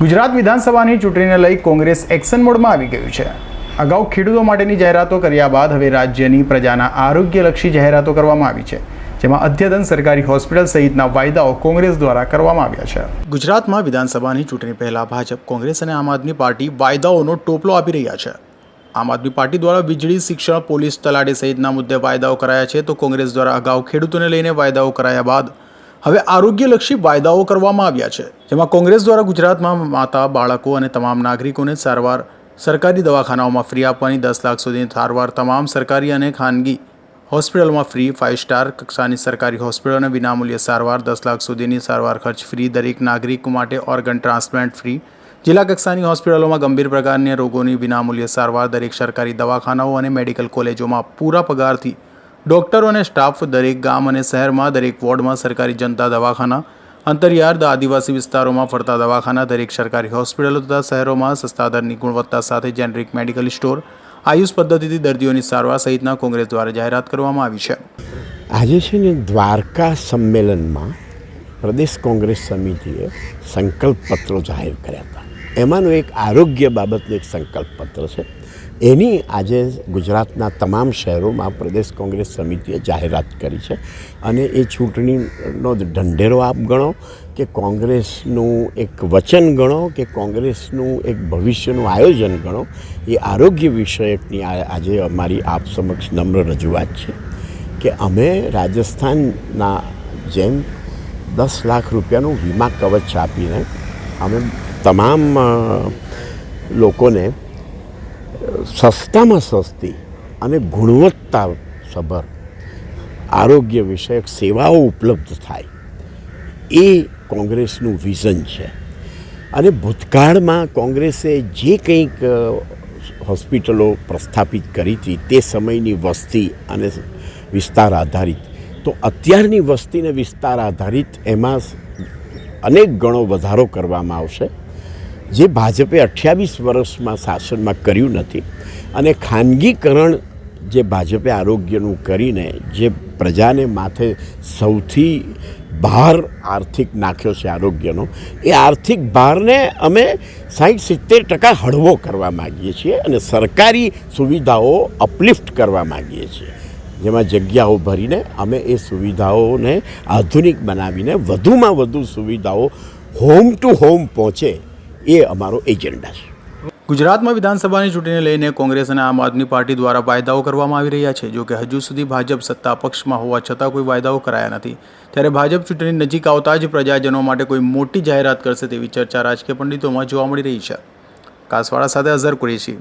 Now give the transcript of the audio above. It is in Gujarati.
ગુજરાત વિધાનસભાની ચૂંટણીને લઈ કોંગ્રેસ એક્શન મોડમાં આવી ગયું છે. અગાઉ ખેડૂતો માટેની જાહેરાતો કર્યા બાદ હવે રાજ્યની પ્રજાના આરોગ્યલક્ષી જાહેરાતો કરવામાં આવી છે, જેમાં અદ્યતન સરકારી હોસ્પિટલ સહિતના વાયદાઓ કોંગ્રેસ દ્વારા કરવામાં આવ્યા છે. ગુજરાતમાં વિધાનસભાની ચૂંટણી પહેલા ભાજપ, કોંગ્રેસ અને આમ આદમી પાર્ટી વાયદાઓનો ટોપલો આપી રહ્યા છે. આમ આદમી પાર્ટી દ્વારા વીજળી, શિક્ષણ, પોલીસ, તલાટી સહિતના મુદ્દે વાયદાઓ કરાયા છે, તો કોંગ્રેસ દ્વારા અગાઉ ખેડૂતોને લઈને વાયદાઓ કરાયા બાદ હવે આરોગ્યલક્ષી વાયદાઓ કરવામાં આવ્યા છે, જેમાં કોંગ્રેસ દ્વારા ગુજરાતમાં માતા, બાળકો અને તમામ નાગરિકોને સારવાર, સરકારી દવાખાનાઓમાં ફ્રી આપવાની દસ લાખ સુધીની સારવાર, તમામ સરકારી અને ખાનગી હોસ્પિટલમાં ફ્રી, ફાઇવ સ્ટાર કક્ષાની સરકારી હોસ્પિટલોને વિનામૂલ્ય સારવાર, દસ લાખ સુધીની સારવાર ખર્ચ ફ્રી, દરેક નાગરિક માટે ઓર્ગન ટ્રાન્સપ્લાન્ટ ફ્રી. જિલ્લા કક્ષાની હોસ્પિટલોમાં ગંભીર પ્રકારની રોગોની વિનામૂલ્ય સારવાર દરેક સરકારી દવાખાનાઓ અને મેડિકલ કોલેજોમાં પૂરા પગારથી ડોક્ટરો અને સ્ટાફ દરેક ગામ અને શહેરમાં, દરેક વોર્ડમાં સરકારી જનતા દવાખાના, અંતરિયાળ આદિવાસી વિસ્તારોમાં ફરતા દવાખાના, દરેક સરકારી હોસ્પિટલો તથા શહેરોમાં સસ્તા દરની ગુણવત્તા સાથે જેનરિક મેડિકલ સ્ટોર, આયુષ પદ્ધતિથી દર્દીઓની સારવાર સહિતના કોંગ્રેસ દ્વારા જાહેરાત કરવામાં આવી છે. આજે છે ને દ્વારકા સંમેલનમાં પ્રદેશ કોંગ્રેસ સમિતિએ સંકલ્પ પત્રો જાહેર કર્યા હતા. એમાંનું એક આરોગ્ય બાબતનું એક સંકલ્પ પત્ર છે. એની આજે ગુજરાતના તમામ શહેરોમાં પ્રદેશ કોંગ્રેસ સમિતિએ જાહેરાત કરી છે અને એ ચૂંટણીનો ઢંઢેરો આપ ગણો કે કોંગ્રેસનું એક વચન ગણો કે કોંગ્રેસનું એક ભવિષ્યનું આયોજન ગણો, એ આરોગ્ય વિષયકની આજે અમારી આપ સમક્ષ નમ્ર રજૂઆત છે કે અમે રાજસ્થાનના જેમ દસ લાખ રૂપિયાનું વીમા કવચ આપીને અમે તમામ લોકોને સસ્તામાં સસ્તી અને ગુણવત્તા સભર આરોગ્ય વિષયક સેવાઓ ઉપલબ્ધ થાય. એ કોંગ્રેસનું વિઝન છે. અને ભૂતકાળમાં કોંગ્રેસે જે કંઈક હોસ્પિટલો પ્રસ્થાપિત કરી હતી તે સમયની વસ્તી અને વિસ્તાર આધારિત. તો અત્યારની વસ્તીને વિસ્તાર આધારિત એમાં અનેક ગણો વધારો કરવામાં આવશે. જે ભાજપે અઠ્યાવીસ વર્ષમાં શાસનમાં કર્યું નથી અને ખાનગીકરણ જે ભાજપે આરોગ્યનું કરીને જે પ્રજાને માથે સૌથી ભાર આર્થિક નાખ્યો છે આરોગ્યનો, એ આર્થિક ભારને અમે સાઠ સિત્તેર ટકા હળવો કરવા માગીએ છીએ અને સરકારી સુવિધાઓ અપલિફ્ટ કરવા માગીએ છીએ. જેમાં જગ્યાઓ ભરીને અમે એ સુવિધાઓને આધુનિક બનાવીને વધુમાં વધુ સુવિધાઓ હોમ ટુ હોમ પહોંચે એ અમારો એજન્ડા છે. ગુજરાતમાં વિધાનસભાની ચૂંટણીને લઈને કોંગ્રેસ અને આમ આદમી પાર્ટી દ્વારા વાયદાઓ કરવામાં આવી રહ્યા છે. જો કે હજુ સુધી ભાજપ સત્તા પક્ષમાં હોવા છતાં કોઈ વાયદાઓ કરાયા નથી. ત્યારે ભાજપ ચૂંટણી નજીક આવતા જ પ્રજાજનો માટે કોઈ મોટી જાહેરાત કરશે તેવી ચર્ચા રાજકીય પંડિતોમાં જોવા મળી રહી છે. કાસવાડા સાથે અઝર કુરેશી.